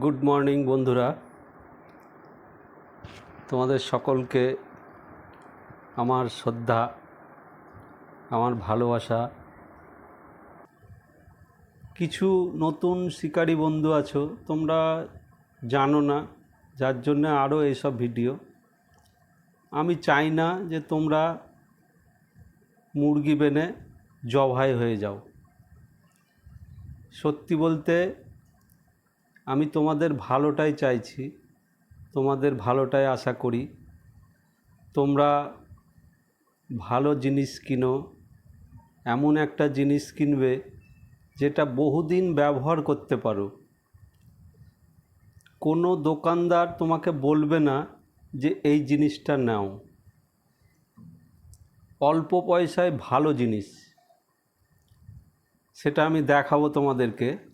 Good morning বন্ধুরা। তোমাদের সকলকে আমার শ্রদ্ধা, আমার ভালোবাসা। কিছু নতুন শিকারী বন্ধু আছো, তোমরা জানো না, যার জন্য আরও এইসব ভিডিও। আমি চাই না যে তোমরা মুরগি বেনে জবাই হয়ে যাও। সত্যি বলতে আমি তোমাদের ভালোটাই চাইছি, তোমাদের ভালোটাই আশা করি। তোমরা ভালো জিনিস কিনো, এমন একটা জিনিস কিনবে যেটা বহুদিন ব্যবহার করতে পারো। কোনো দোকানদার তোমাকে বলবে না যে এই জিনিসটা নাও। অল্প পয়সায় ভালো জিনিস। সেটা আমি দেখাবো তোমাদেরকে।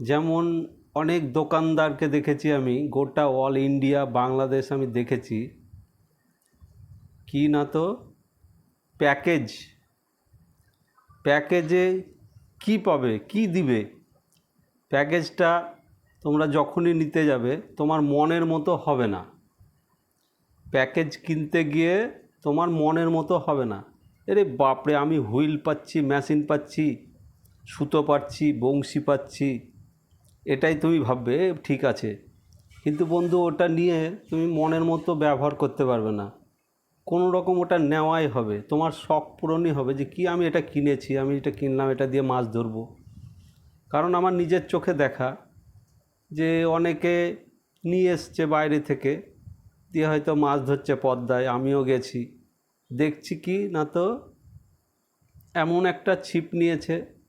যেমন অনেক দোকানদারকে দেখেছি আমি, গোটা অল ইন্ডিয়া বাংলাদেশ আমি দেখেছি। কি না তো? প্যাকেজ প্যাকেজে কি পাবে? কি দিবে? প্যাকেজটা তোমরা যখনই নিতে যাবে, তোমার মনের মতো হবে না। প্যাকেজ কিনতে গিয়ে তোমার মনের মতো হবে না। এরে বাপরে, আমি হুইল পাচ্ছি, মেশিন পাচ্ছি, সুতো পাচ্ছি, বংশী পাচ্ছি। এটাই তুমি ভাববে, ঠিক আছে। কিন্তু বন্ধু, ওটা নিয়ে তুমি মনের মতো ব্যবহার করতে পারবে না। কোনো রকম ওটা নেওয়াই হবে। তোমার শখ পূরণই হবে যে কি আমি এটা কিনেছি, আমি এটা কিনলাম, এটা দিয়ে মাছ ধরবো। কারণ আমার নিজের চোখে দেখা যে অনেকে নিয়ে এসছে বাইরে থেকে, দিয়ে হয়তো মাছ ধরছে পদ্মায়, আমিও গেছি। দেখছি কি না তো এমন একটা ছিপ নিয়েছে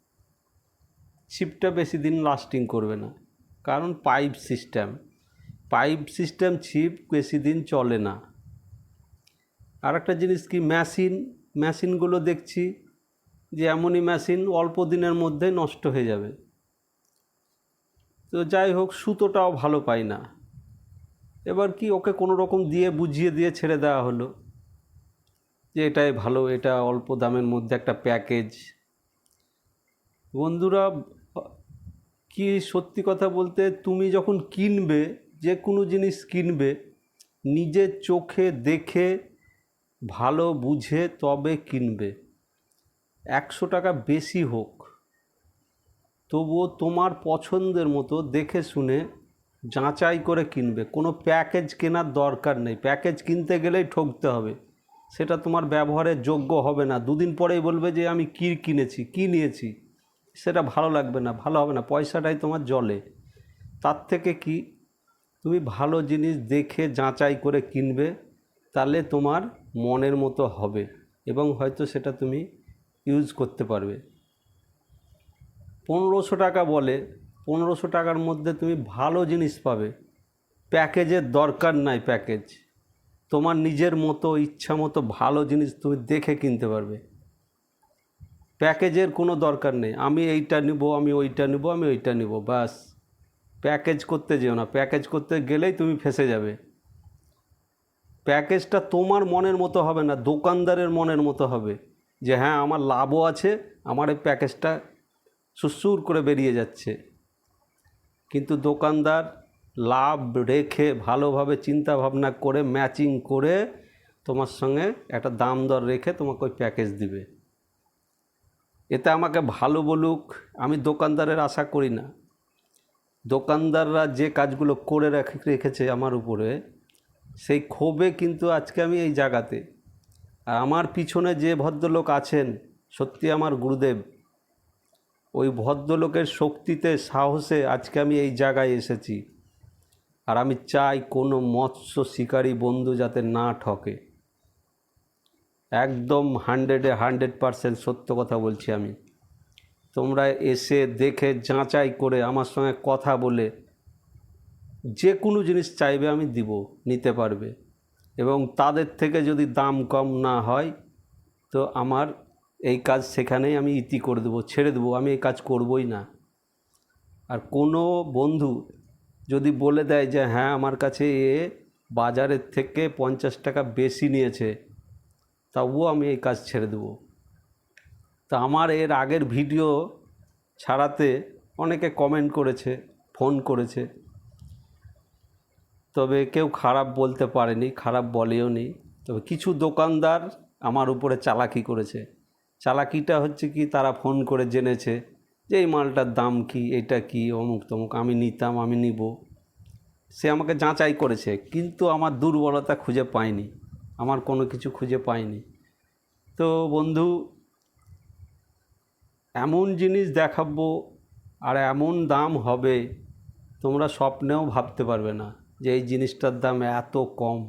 ছিপটা বেশি দিন লাস্টিং করবে না। কারণ পাইপ সিস্টেম পাইপ সিস্টেম ছিপ বেশি দিন চলে না। আর একটা জিনিস কি মেশিন মেশিনগুলো দেখছি যে এমনই মেশিন অল্প দিনের মধ্যে নষ্ট হয়ে যাবে। তো যাই হোক, সুতোটাও ভালো পাই না। এবার কি ওকে কোনো রকম দিয়ে বুঝিয়ে দিয়ে ছেড়ে দেওয়া হলো যে এটাই ভালো, এটা অল্প দামের মধ্যে একটা প্যাকেজ। বন্ধুরা কি সত্যি কথা বলতে তুমি যখন কিনবে, যে কোনো জিনিস কিনবে নিজের চোখে দেখে, ভালো বুঝে তবে কিনবে। একশো টাকা বেশি হোক। তবুও তোমার পছন্দের মতো দেখে শুনে, যাচাই করে কিনবে। কোনো প্যাকেজ কেনার দরকার নেই। প্যাকেজ কিনতে গেলেই ঠকতে হবে। সেটা তোমার ব্যবহারের যোগ্য হবে না। দুদিন পরেই বলবে যে, আমি কী কিনেছি? কী নিয়েছি? সেটা ভালো লাগবে না, ভালো হবে না, পয়সাটাই তোমার জলে। তার থেকে কি? তুমি ভালো জিনিস দেখে যাচাই করে কিনবে, তাহলে তোমার মনের মতো হবে এবং হয়তো সেটা তুমি ইউজ করতে পারবে। পনেরোশো টাকা বলে, পনেরোশো টাকার মধ্যে তুমি ভালো জিনিস পাবে। প্যাকেজের দরকার নাই প্যাকেজ। তোমার নিজের মতো, ইচ্ছা মতো ভালো জিনিস তুমি দেখে কিনতে পারবে। প্যাকেজের কোনো দরকার নেই। আমি এইটা নিব, আমি ওইটা নিব, আমি ওইটা নিব বাস প্যাকেজ করতে যেও না। প্যাকেজ করতে গেলেই তুমি ফেসে যাবে। প্যাকেজটা তোমার মনের মতো হবে না, দোকানদারের মনের মতো হবে যে হ্যাঁ আমার লাভও আছে, আমার এই প্যাকেজটা সুসুর করে বেরিয়ে যাচ্ছে। কিন্তু দোকানদার লাভ রেখে ভালোভাবে চিন্তা ভাবনা করে, ম্যাচিং করে তোমার সঙ্গে একটা দাম দর রেখে তোমাকে ওই প্যাকেজ দিবে। এতে আমাকে ভালো বলুক, আমি দোকানদারের আশা করি না। দোকানদাররা যে কাজগুলো করে রেখে, রেখেছে আমার উপরে, সেই ক্ষোভে কিন্তু আজকে আমি এই জায়গাতে। আর আমার পিছনে যে ভদ্রলোক আছেন, সত্যি আমার গুরুদেব, ওই ভদ্রলোকের শক্তিতে, সাহসে আজকে আমি এই জায়গায় এসেছি। আর আমি চাই কোনো মৎস্য শিকারী বন্ধু যাতে না ঠকে। একদম হান্ড্রেডে হান্ড্রেড পারসেন্ট সত্য কথা বলছি আমি। তোমরা এসে দেখে যাচাই করে আমার সঙ্গে কথা বলে যে কোনো জিনিস চাইবে আমি দিব, নিতে পারবে। এবং তাদের থেকে যদি দাম কম না হয়, তো আমার এই কাজ সেখানেই আমি ইতি করে দেবো, ছেড়ে দেবো, আমি এই কাজ করবই না। আর কোনো বন্ধু যদি বলে দেয় যে হ্যাঁ আমার কাছে এ বাজারের থেকে পঞ্চাশ টাকা বেশি নিয়েছে তবুও আমি এই কাজ ছেড়ে দেবো। তা আমার এর আগের ভিডিও ছাড়াতে অনেকে কমেন্ট করেছে ফোন করেছে। তবে কেউ খারাপ বলতে পারেনি, খারাপ বলেও নি তবে কিছু দোকানদার আমার উপরে চালাকি করেছে। চালাকিটা হচ্ছে কি, তারা ফোন করে জেনেছে যে এই মালটার দাম কি, এটা কি, অমুক তমুক, আমি নিতাম, আমি নিব। সে আমাকে যাচাই করেছে, কিন্তু আমার দুর্বলতা খুঁজে পায়নি। আমার কোনো কিছু খুঁজে পাইনি। তো বন্ধু, এমন জিনিস দেখাবো আর এমন দাম হবে, তোমরা স্বপ্নেও ভাবতে পারবে না যে এই জিনিসটার দাম এত কম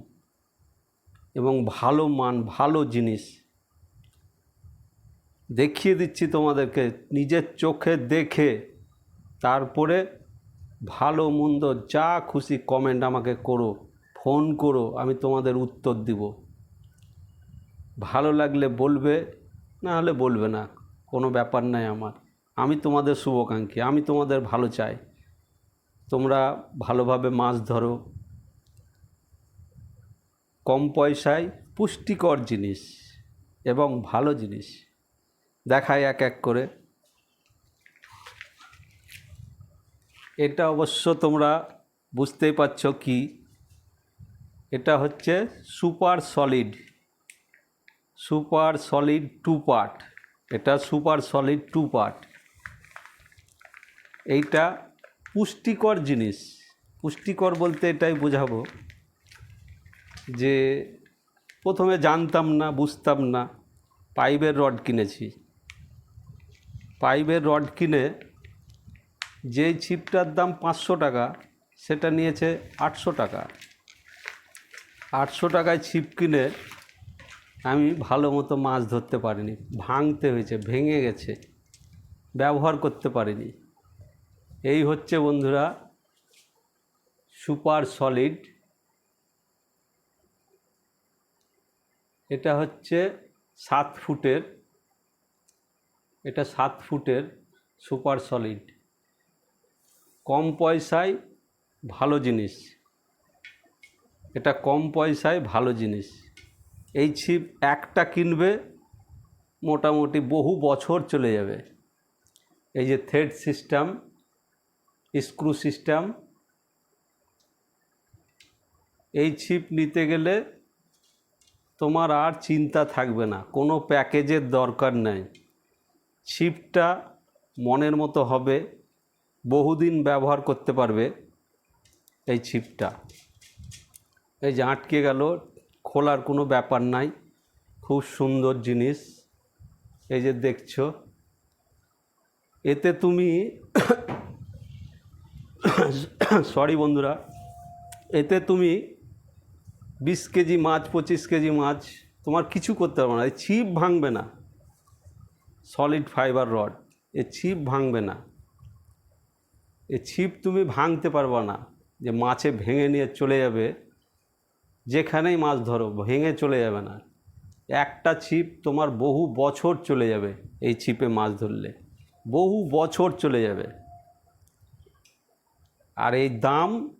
এবং ভালো মান, ভালো জিনিস। দেখিয়ে দিচ্ছি তোমাদেরকে, নিজের চোখে দেখে, তারপরে ভালো মন্দ যা খুশি কমেন্ট আমাকে করো ফোন করো, আমি তোমাদের উত্তর দিব। ভালো লাগলে বলবে, না হলে বলবে না, কোনো ব্যাপার নাই আমার। আমি তোমাদের শুভকাঙ্ক্ষী, আমি তোমাদের ভালো চাই। তোমরা ভালোভাবে মাছ ধরো। কম পয়সায় পুষ্টিকর জিনিস এবং ভালো জিনিস। দেখায় এক এক করে। এটা অবশ্য তোমরা বুঝতেই পারছ কি? এটা হচ্ছে super solid. Super solid two part. এটা সুপার সলিড টু পার্ট। এইটা পুষ্টিকর জিনিস। পুষ্টিকর বলতে এটাই বোঝাবো যে প্রথমে জানতাম না, বুঝতাম না, পাইপের রড কিনেছি। পাইপের রড কিনে যেই ছিপটার দাম পাঁচশো টাকা, সেটা নিয়েছে আটশো টাকা। আটশো টাকায় ছিপ কিনে আমি ভালো মতো মাছ ধরতে পারিনি, ভাঙতে হয়েছে, ভেঙে গেছে, ব্যবহার করতে পারিনি। এই হচ্ছে বন্ধুরা সুপার সলিড। এটা হচ্ছে সাত ফুটের, এটা সাত ফুটের সুপার সলিড। কম পয়সায় ভালো জিনিস। এটা কম পয়সায় ভালো জিনিস। এই ছিপ একটা কিনবে, মোটামুটি বহু বছর চলে যাবে। এই যে থ্রেড সিস্টেম, স্ক্রু সিস্টেম, এই ছিপ নিতে গেলে তোমার আর চিন্তা থাকবে না, কোনো প্যাকেজের দরকার নেই। ছিপটা মনের মতো হবে, বহুদিন ব্যবহার করতে পারবে এই ছিপটা। এই যে আটকে গেল খোলার কোনো ব্যাপার নাই। খুব সুন্দর জিনিস। এই যে দেখছ। এতে তুমি সরি বন্ধুরা, এতে তুমি বিশ কেজি মাছ, পঁচিশ কেজি মাছ, তোমার কিছু করতে পারবে না। এই ছিপ ভাঙবে না। সলিড ফাইবার রড এ ছিপ ভাঙবে না। এ ছিপ তুমি ভাঙতে পারবে না। যে মাছে ভেঙে নিয়ে চলে যাবে। যেখানেই মাছ ধরো, ভেঙে চলে যাবে না। একটা ছিপ তোমার বহু বছর চলে যাবে এই ছিপে মাছ ধরলে। বহু বছর চলে যাবে। আর এই দাম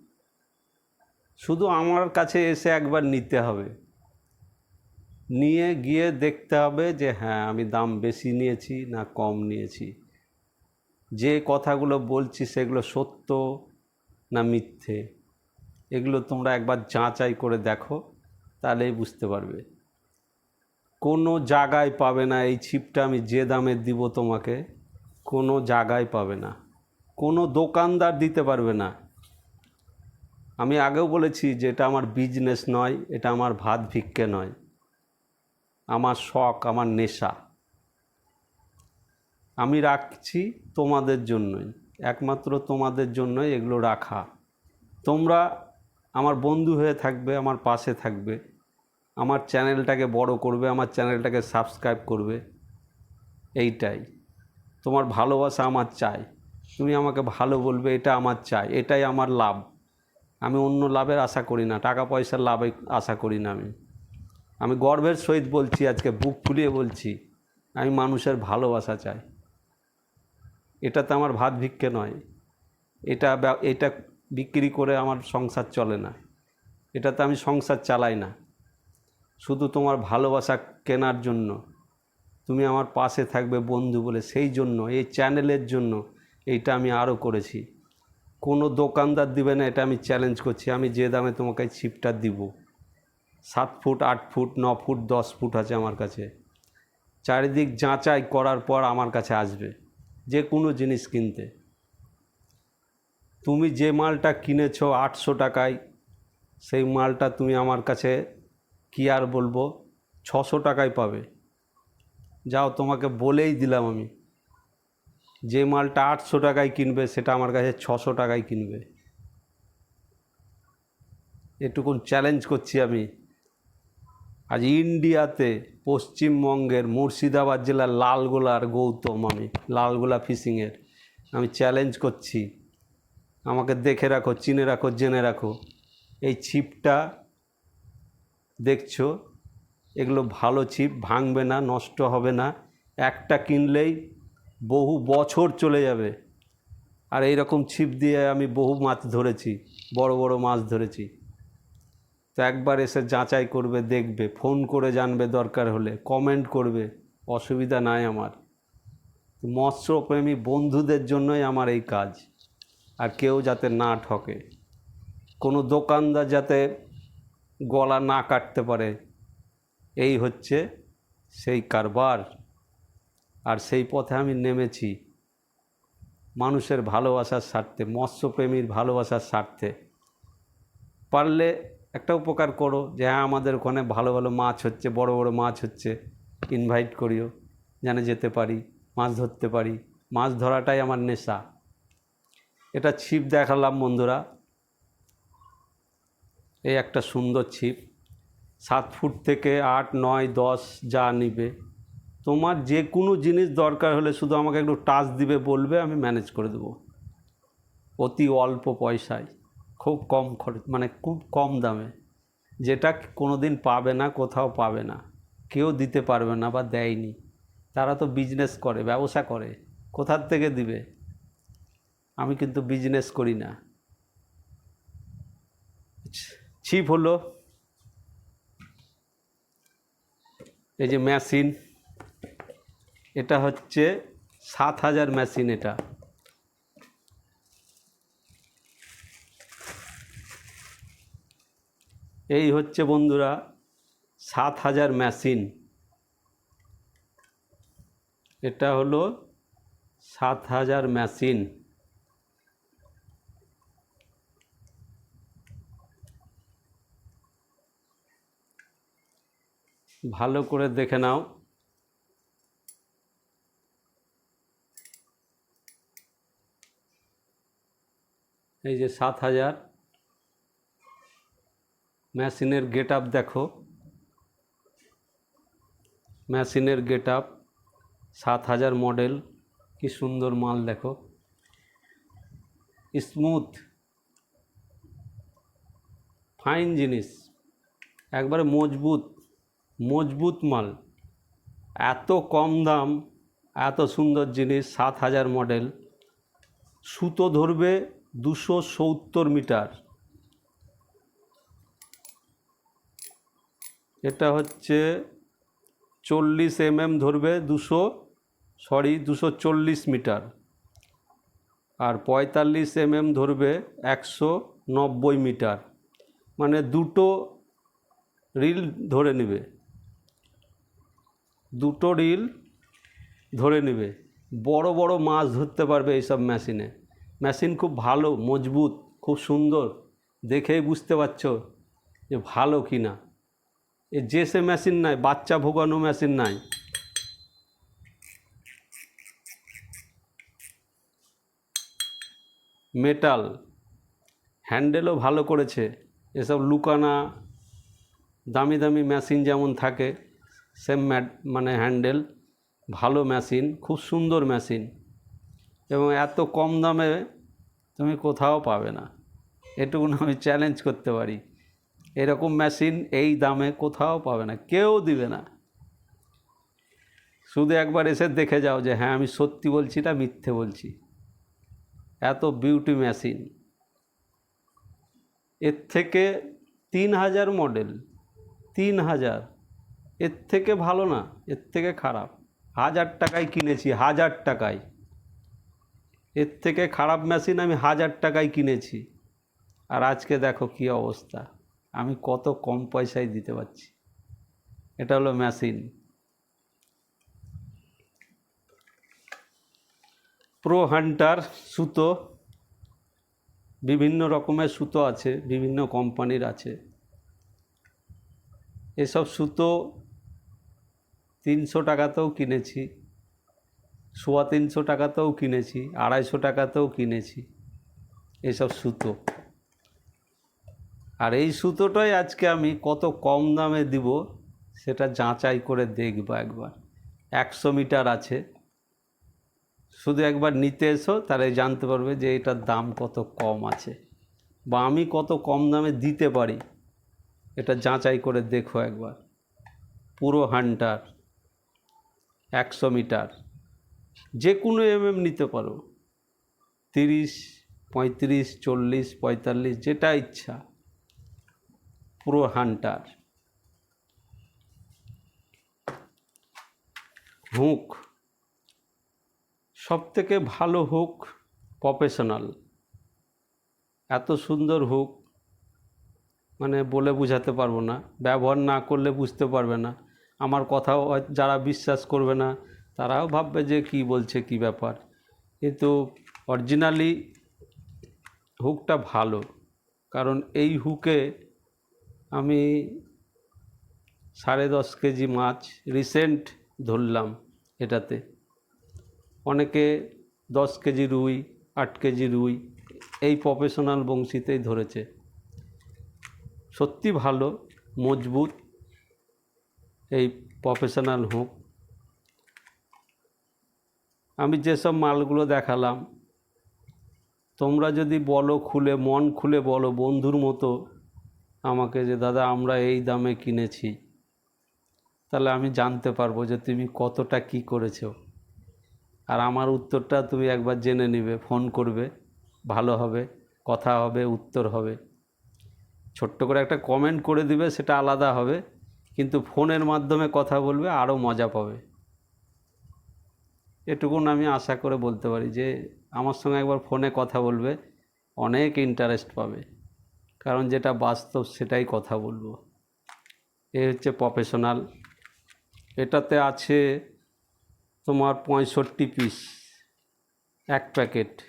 শুধু আমার কাছে এসে একবার নিতে হবে। নিয়ে গিয়ে দেখতে হবে যে হ্যাঁ আমি দাম বেশি নিয়েছি না কম নিয়েছি। যে কথাগুলো বলছি সেগুলো সত্য না মিথ্যে? এগুলো তোমরা একবার যাচাই করে দেখো, তাহলেই বুঝতে পারবে। কোনো জায়গায় পাবে না, এই ছিপটা আমি যে দামে দিব তোমাকে, কোনো জায়গায় পাবে না। কোনো দোকানদার দিতে পারবে না। আমি আগেও বলেছি যে এটা আমার বিজনেস নয়, এটা আমার ভাত ভিক্ষে নয়। আমার শখ, আমার নেশা। আমি রাখছি তোমাদের জন্যই, একমাত্র তোমাদের জন্যই এগুলো রাখা। তোমরা আমার বন্ধু হয়ে থাকবে, আমার পাশে থাকবে, আমার চ্যানেলটাকে বড় করবে, আমার চ্যানেলটাকে সাবস্ক্রাইব করবে, এইটাই। তোমার ভালোবাসা আমার চাই। তুমি আমাকে ভালো বলবে, এটা আমার চাই, এটাই আমার লাভ। আমি অন্য লাভের আশা করি না টাকা পয়সার লাভে আশা করি না আমি। আমি গর্বের সহিত বলছি আজকে, বুক ফুলিয়ে বলছি, আমি মানুষের ভালোবাসা চাই। এটা তো আমার ভাত ভিক্ষে নয়। এটা এটা বিক্রি করে আমার সংসার চলে না। এটাতে আমি সংসার চালাই না। শুধু তোমার ভালোবাসা কেনার জন্য। তুমি আমার পাশে থাকবে বন্ধু বলে সেই জন্য, এই চ্যানেলের জন্য এইটা আমি আরও করেছি। কোনো দোকানদার দিবে না, এটা আমি চ্যালেঞ্জ করছি। আমি যে দামে তোমাকে ছিপটা দিব, সাত ফুট, আট ফুট, ন ফুট, দশ ফুট আছে আমার কাছে। চারিদিক যাচাই করার পর আমার কাছে আসবে, যে কোনো জিনিস কিনতে। তুমি যে মালটা কিনেছো আটশো টাকায়, সেই মালটা তুমি আমার কাছে কি আর বলব, ছশো টাকায় পাবে। যাও, তোমাকে বলেই দিলাম আমি, যে মালটা আটশো টাকায় কিনবে, সেটা আমার কাছে ছশো টাকায় কিনবে। এটুকুন চ্যালেঞ্জ করছি আমি। আজ ইন্ডিয়াতে পশ্চিমবঙ্গের মুর্শিদাবাদ জেলার লালগোলার গৌতম আমি, লালগোলা ফিশিংয়ের আমি চ্যালেঞ্জ করছি। আমাকে দেখে রাখো, চিনে রাখো, জেনে রাখো। এই ছিপটা দেখছ? এগুলো ভালো ছিপ, ভাঙবে না, নষ্ট হবে না। একটা কিনলেই বহু বছর চলে যাবে। আর এই রকম ছিপ দিয়ে আমি বহু মাছ ধরেছি, বড় বড় মাছ ধরেছি। তো একবার এসে যাচাই করবে, দেখবে, ফোন করে জানবে দরকার হলে, কমেন্ট করবে, অসুবিধা নাই আমার। মৎস্যপ্রেমী বন্ধুদের জন্যই আমার এই কাজ। আর কেউ যাতে না ঠকে। কোনো দোকানদার যাতে গলা না কাটতে পারে, এই হচ্ছে সেই কারবার। আর সেই পথে আমি নেমেছি মানুষের ভালোবাসার স্বার্থে, মৎস্যপ্রেমীর ভালোবাসার স্বার্থে। পারলে একটা উপকার করো যে হ্যাঁ আমাদের ওখানে ভালো ভালো মাছ হচ্ছে, বড় বড় মাছ হচ্ছে ইনভাইট করিও। যেন যেতে পারি, মাছ ধরতে পারি। মাছ ধরাটাই আমার নেশা। এটা ছিপ দেখালাম বন্ধুরা। এই একটা সুন্দর ছিপ। সাত ফুট থেকে আট, নয়, দশ যা নিবে। তোমার যে কোনো জিনিস দরকার হলে শুধু আমাকে একটু টাচ দিবে, বলবে, আমি ম্যানেজ করে দেবো। অতি অল্প পয়সায়। খুব কম খরচ মানে খুব কম দামে। যেটা কোনো দিন পাবে না, কোথাও পাবে না। কেউ দিতে পারবে না বা দেয়নি। তারা তো বিজনেস করে, ব্যবসা করে। কোথার থেকে দিবে? আমি কিন্তু বিজনেস করি না। ছিপ হলো। এই যে মেশিন এটা হচ্ছে সাত হাজার মেশিন এটা। এই হচ্ছে বন্ধুরা সাত হাজার মেশিন এটা হলো সাত হাজার মেশিন ভালো করে দেখে নাও। এই যে সাত হাজার। মেশিনের গেট আপ দেখো। মেশিনের গেট আপ সাত হাজার মডেল। কি সুন্দর মাল দেখো। স্মুথ। ফাইন জিনিস। একবারে মজবুত। মজবুত মাল। এত কম দাম, এত সুন্দর জিনিস, সাত হাজার মডেল। সুতো ধরবে দুশো সত্তর মিটার। এটা হচ্ছে চল্লিশ এম এম ধরবে দুশো, সরি, দুশো চল্লিশ মিটার। আর পঁয়তাল্লিশ এমএম ধরবে একশো নব্বই মিটার। মানে দুটো রিল ধরে নেবে। দুটো রিল ধরে নেবে। বড় বড় মাছ ধরতে পারবে এইসব মেশিনে। মেশিন খুব ভালো, মজবুত, খুব সুন্দর। দেখেই বুঝতে পারছ যে ভালো কি না এ যে সে মেশিন নাই, বাচ্চা ভোগানো মেশিন নাই। মেটাল, হ্যান্ডেলও ভালো করেছে। এসব লুকানা, দামি দামি মেশিন যেমন থাকে। সেম মানে হ্যান্ডেল, ভালো মেশিন, খুব সুন্দর মেশিন এবং এত কম দামে তুমি কোথাও পাবে না। এটুকুন আমি চ্যালেঞ্জ করতে পারি। এরকম মেশিন এই দামে কোথাও পাবে না, কেউ দিবে না। শুধু একবার এসে দেখে যাও যে হ্যাঁ আমি সত্যি বলছি না মিথ্যে বলছি। এত বিউটি মেশিন এর থেকে তিন হাজার মডেল তিন হাজার। এর থেকে ভালো না, এর থেকে খারাপ। হাজার টাকায় কিনেছি, হাজার টাকায়। এর থেকে খারাপ মেশিন আমি হাজার টাকায় কিনেছি। আর আজকে দেখো কি অবস্থা। আমি কত কম পয়সায় দিতে পারছি। এটা হলো মেশিন প্রো হান্টার সুতো, বিভিন্ন রকমের সুতো আছে, বিভিন্ন কোম্পানির আছে। এসব সুতো তিনশো টাকাতেও কিনেছি, সোয়া তিনশো টাকাতেও কিনেছি, আড়াইশো টাকাতেও কিনেছি, এসব সুতো। আর এই সুতোটাই আজকে আমি কত কম দামে দিব সেটা যাচাই করে দেখব একবার। একশো মিটার আছে। শুধু একবার নিতে এসো, তাহলে জানতে পারবে যে এটার দাম কত কম আছে। বা আমি কত কম দামে দিতে পারি, এটা যাচাই করে দেখো একবার। পুরো হান্টার। একশো মিটার। যে কোনো এমএম নিতে পারো। তিরিশ, পঁয়ত্রিশ, চল্লিশ, পঁয়তাল্লিশ, যেটা ইচ্ছা। পুরো হান্টার। হুক। সব থেকে ভালো হুক প্রফেশনাল এত সুন্দর হুক। মানে বলে বোঝাতে পারব না। ব্যবহার না করলে বুঝতে পারবে না। আমার কথাও যারা বিশ্বাস করবে না, তারাও ভাববে যে কি বলছে, কি ব্যাপার। কিন্তু অরিজিনালি হুকটা ভালো। কারণ এই হুকে আমি সাড়ে দশ কেজি মাছ রিসেন্ট ধরলাম এটাতে। অনেকে দশ কেজি রুই, আট কেজি রুই এই প্রফেশনাল বংশীতেই ধরেছে। সত্যি ভালো, মজবুত এই প্রফেশনাল হুক। আমি যেসব মালগুলো দেখালাম, তোমরা যদি বলো খুলে, মন খুলে বলো বন্ধুর মতো আমাকে যে, দাদা, আমরা এই দামে কিনেছি। তাহলে আমি জানতে পারব যে, তুমি কতটা কি করেছ? আর আমার উত্তরটা তুমি একবার জেনে নিবে, ফোন করবে, ভালো হবে, কথা হবে, উত্তর হবে। ছোট্ট করে একটা কমেন্ট করে দিবে, সেটা আলাদা হবে। কিন্তু ফোনের মাধ্যমে কথা বলবে আরও মজা পাবে। এটুকুন আমি আশা করে বলতে পারি যে, আমার সঙ্গে একবার ফোনে কথা বলবে, অনেক ইন্টারেস্ট পাবে। কারণ যেটা বাস্তব সেটাই কথা বলব। এ হচ্ছে প্রফেশনাল এটাতে আছে তোমার পঁয়ষট্টি পিস এক প্যাকেট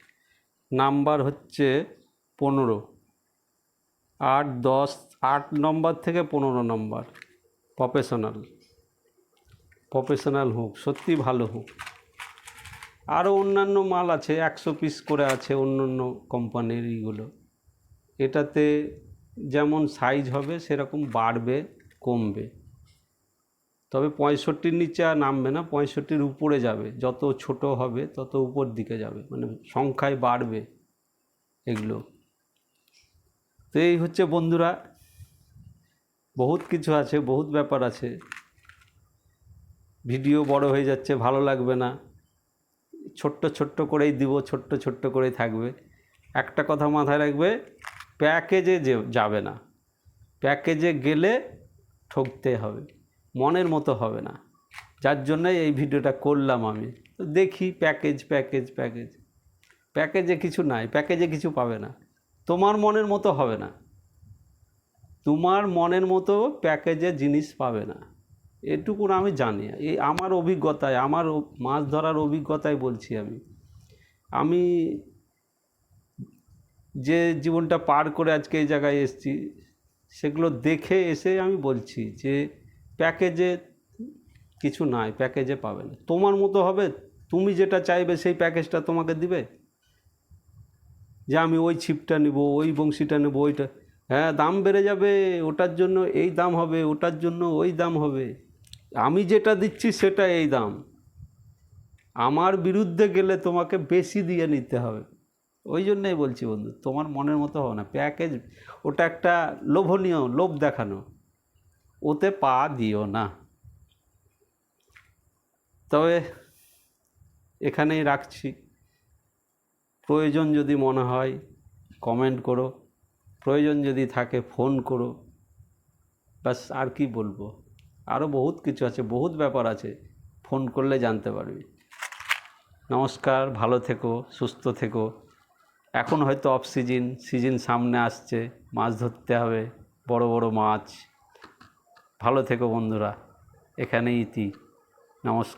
নাম্বার হচ্ছে পনেরো। আট, দশ, আট নম্বর থেকে পনেরো নম্বর প্রফেশনাল প্রফেশনাল হুক সত্যি ভালো হুক। আরও অন্যান্য মাল আছে, একশো পিস করে আছে অন্য অন্য কোম্পানির ইগুলো এটাতে যেমন সাইজ হবে, সেরকম বাড়বে, কমবে। তবে পঁয়ষট্টির নিচে আর নামবে না, পঁয়ষট্টির উপরে যাবে। যত ছোট হবে, তত উপর দিকে যাবে। মানে সংখ্যায় বাড়বে এগুলো। তো এই হচ্ছে বন্ধুরা বহুত কিছু আছে, বহুত ব্যাপার আছে। ভিডিও বড় হয়ে যাচ্ছে, ভালো লাগবে না। ছোট্ট ছোট্ট করেই দিব, ছোট্ট ছোট্ট করেই থাকবে। একটা কথা মাথায় রাখবে, প্যাকেজে যে যাবে না, প্যাকেজে গেলে ঠকতে হবে, মনের মতো হবে না। যার জন্য এই ভিডিওটা করলাম আমি। তো দেখি, প্যাকেজ প্যাকেজ প্যাকেজ। প্যাকেজে কিছু নাই, প্যাকেজে কিছু পাবে না। তোমার মনের মতো হবে না। তোমার মনের মতো প্যাকেজে জিনিস পাবে না। এটুকুন আমি জানি। এই আমার অভিজ্ঞতায়, আমার মাছ ধরার অভিজ্ঞতায় বলছি আমি। আমি যে জীবনটা পার করে আজকে এই জায়গায় এসেছি, সেগুলো দেখে এসে আমি বলছি যে প্যাকেজে কিছু নাই, প্যাকেজে পাবে না। তোমার মতো হবে, তুমি যেটা চাইবে সেই প্যাকেজটা তোমাকে দিবে। যে আমি ওই ছিপটা নেব, ওই বংশীটা নেব, ওইটা হ্যাঁ দাম বেড়ে যাবে, ওটার জন্য এই দাম হবে, ওটার জন্য ওই দাম হবে। আমি যেটা দিচ্ছি সেটা এই দাম। আমার বিরুদ্ধে গেলে তোমাকে বেশি দিয়ে নিতে হবে। ওই জন্যই বলছি বন্ধু, তোমার মনের মতো হবে না। প্যাকেজ, ওটা একটা লোভনীয়, লোভ দেখানো। ওতে পা দিও না। তবে এখানেই রাখছি। প্রয়োজন যদি মনে হয় কমেন্ট করো। প্রয়োজন যদি থাকে ফোন করো। ব্যাস, আর কি বলব? আরও বহুত কিছু আছে, বহুত ব্যাপার আছে। ফোন করলে জানতে পারবি। নমস্কার, ভালো থেকো, সুস্থ থেকো। এখন হয়তো অফ সিজন সিজন সামনে আসছে, মাছ ধরতে হবে, বড় বড় মাছ। ভালো থেকো বন্ধুরা, এখানেই ইতি। নমস্কার।